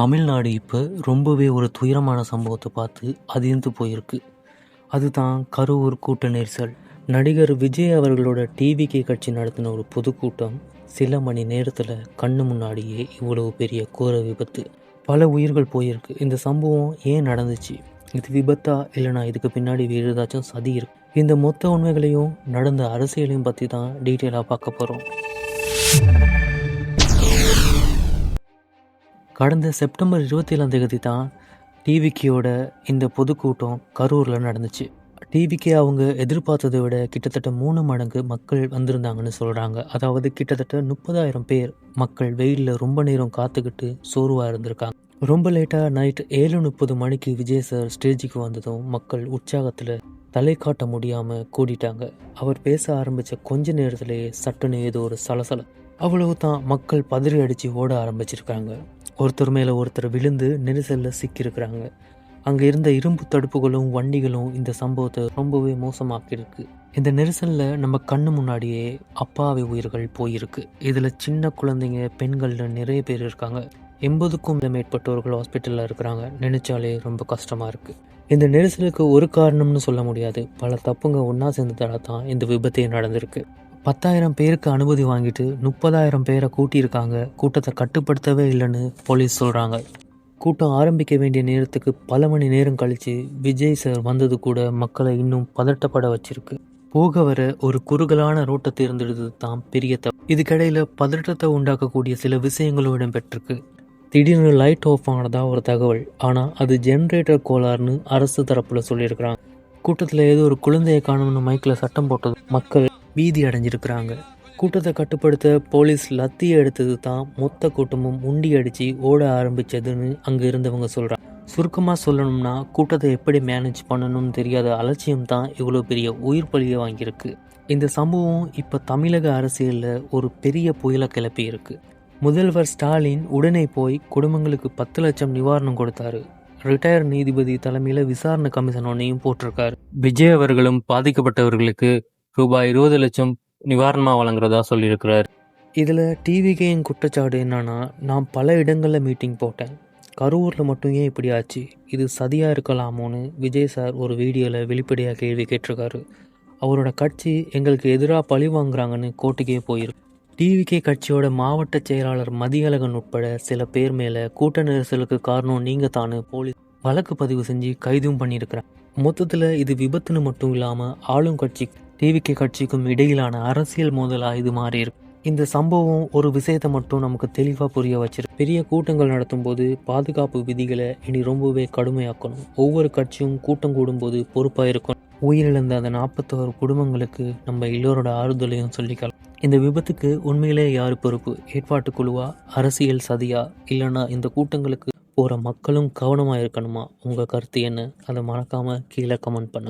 தமிழ்நாடு இப்போ ரொம்பவே ஒரு துயரமான சம்பவத்தை பார்த்து அதிர்ந்து போயிருக்கு. அதுதான் கரூர் கூட்ட நெரிசல். நடிகர் விஜய் அவர்களோட டிவிகே கட்சி நடத்தின ஒரு பொதுக்கூட்டம் சில மணி நேரத்தில் கண்ணு முன்னாடியே இவ்வளவு பெரிய கோர விபத்து. பல உயிர்கள் போயிருக்கு. இந்த சம்பவம் ஏன் நடந்துச்சு? இது விபத்தா இல்லைனா இதுக்கு பின்னாடி வேறு ஏதாச்சும் சதி இருக்கு? இந்த மொத்த உண்மைகளையும் நடந்த அரசியலையும் பற்றி தான் டீட்டெயிலாக பார்க்க போகிறோம் கடந்த செப்டம்பர் இருபத்தி ஏழாம் தேதி தான் டிவிக்கியோட இந்த பொதுக்கூட்டம் கரூரில் நடந்துச்சு. டிவிக்கே அவங்க எதிர்பார்த்ததை விட கிட்டத்தட்ட மூணு மடங்கு மக்கள் வந்திருந்தாங்கன்னு சொல்கிறாங்க அதாவது கிட்டத்தட்ட முப்பதாயிரம் பேர் மக்கள் வெயிலில் ரொம்ப நேரம் காத்துக்கிட்டு சோர்வாக இருந்திருக்காங்க. ரொம்ப லேட்டாக நைட் ஏழு முப்பது மணிக்கு விஜய் சார் ஸ்டேஜுக்கு வந்ததும் மக்கள் உற்சாகத்தில் தலை காட்ட முடியாமல் கூடிட்டாங்க. அவர் பேச ஆரம்பித்த கொஞ்ச நேரத்திலேயே சட்டுன்னு ஏதோ ஒரு சலசல. அவ்வளவு தான் மக்கள் பதறி அடித்து ஓட ஆரம்பிச்சிருக்காங்க. ஒருத்தர் மேலே ஒருத்தர் விழுந்து நெரிசலில் சிக்கியிருக்கிறாங்க. அங்கே இருந்த இரும்பு தடுப்புகளும் வண்டிகளும் இந்த சம்பவத்தை ரொம்பவே மோசமாக்கியிருக்கு. இந்த நெரிசலில் நம்ம கண்ணு முன்னாடியே அப்பாவி உயிர்கள் போயிருக்கு. இதில் சின்ன குழந்தைங்க பெண்கள்னு நிறைய பேர் இருக்காங்க. எண்பதுக்கும் மேற்பட்டவர்கள் ஹாஸ்பிட்டலில் இருக்கிறாங்க. நினைச்சாலே ரொம்ப கஷ்டமாக இருக்குது இந்த நெரிசலுக்கு ஒரு காரணம்னு சொல்ல முடியாது. பல தப்புங்க ஒன்றா சேர்ந்ததால தான் இந்த விபத்தே நடந்திருக்கு. பத்தாயிரம் பேருக்கு அனுமதி வாங்கிட்டு முப்பதாயிரம் பேரை கூட்டியிருக்காங்க. கூட்டத்தை கட்டுப்படுத்தவே இல்லைன்னு போலீஸ் சொல்கிறாங்க கூட்டம் ஆரம்பிக்க வேண்டிய நேரத்துக்கு பல மணி நேரம் கழித்து விஜய் சார் வந்தது கூட மக்களை இன்னும் பதட்டப்பட வச்சிருக்கு. போக வர ஒரு குறுகலான ரோட்டை தேர்ந்தெடுத்தது தான் பெரிய தப்பு இதுக்கிடையில் பதட்டத்தை உண்டாக்கக்கூடிய சில விஷயங்களும் இடம்பெற்றிருக்கு. திடீர்னு லைட் ஆஃப் ஆனதா ஒரு தகவல். ஆனால் அது ஜென்ரேட்டர் கோளாறுன்னு அரசு தரப்பில் சொல்லியிருக்கிறாங்க. கூட்டத்தில் ஏதோ ஒரு குழந்தையை காணும்னு மைக்கில் சட்டம் போட்டது மக்கள் பீதி அடைஞ்சிருக்கிறாங்க. கூட்டத்தை கட்டுப்படுத்த போலீஸ் லத்தி எடுத்தது தான் மொத்த கூட்டமும் உண்டி அடித்து ஓட ஆரம்பித்ததுன்னு அங்கே இருந்தவங்க சொல்கிறாங்க சுருக்கமாக சொல்லணும்னா கூட்டத்தை எப்படி மேனேஜ் பண்ணணும்னு தெரியாத அலட்சியம் தான் இவ்வளோ பெரிய உயிர் பலியை வாங்கியிருக்கு. இந்த சம்பவம் இப்போ தமிழக அரசியலில் ஒரு பெரிய புயலை கிளப்பியிருக்கு முதல்வர் ஸ்டாலின் உடனே போய் குடும்பங்களுக்கு பத்து லட்சம் நிவாரணம் கொடுத்தாரு. ரிட்டையர் நீதிபதி தலைமையில் விசாரணை கமிஷன் ஒன்றையும் போட்டிருக்காரு. விஜய் அவர்களும் பாதிக்கப்பட்டவர்களுக்கு ரூபாய் இருபது லட்சம் நிவாரணமாக வழங்குறதா சொல்லியிருக்கிறார். இதில் டிவிகேயின் குற்றச்சாட்டு என்னன்னா நான் பல இடங்களில் மீட்டிங் போட்டேன். கரூரில் மட்டும் ஏன் இப்படி ஆச்சு? இது சதியாக இருக்கலாமோன்னு விஜய் சார் ஒரு வீடியோவில் வெளிப்படையாக கேள்வி கேட்டிருக்காரு. அவரோட கட்சி எங்களுக்கு எதிராக பழி வாங்குறாங்கன்னு கோர்ட்டுக்கே போயிருக்கு டிவிகே கட்சியோட மாவட்ட செயலாளர் மதியழகன் உட்பட சில பேர் மேலே கூட்ட நெரிசலுக்கு காரணம் நீங்கள் தானு போலீஸ் வழக்கு பதிவு செஞ்சு கைதும் பண்ணியிருக்கிறாங்க. மொத்தத்தில் இது விபத்துன்னு மட்டும் இல்லாமல் ஆளும் கட்சி டிவிகே கட்சிக்கும் இடையிலான அரசியல் மோதலாக இது மாறியிருக்கும் இந்த சம்பவம் ஒரு விஷயத்தை மட்டும் நமக்கு தெளிவாக புரிய வச்சிருக்கு. பெரிய கூட்டங்கள் நடத்தும் போது பாதுகாப்பு விதிகளை இனி ரொம்பவே கடுமையாக்கணும். ஒவ்வொரு கட்சியும் கூட்டம் கூடும்போது பொறுப்பாக இருக்கணும். உயிரிழந்த அந்த நாற்பத்தோரு குடும்பங்களுக்கு நம்ம எல்லோரோட ஆறுதலையும் சொல்லிக்கலாம். இந்த விபத்துக்கு உண்மையிலே யார் பொறுப்பு? ஏற்பாட்டு குழுவா? அரசியல் சதியா? இல்லைன்னா இந்த கூட்டங்களுக்கு போகிற மக்களும் கவனமாக இருக்கணுமா? உங்கள் கருத்து என்ன? அதை மறக்காமல் கீழே கமெண்ட் பண்ணுங்கள்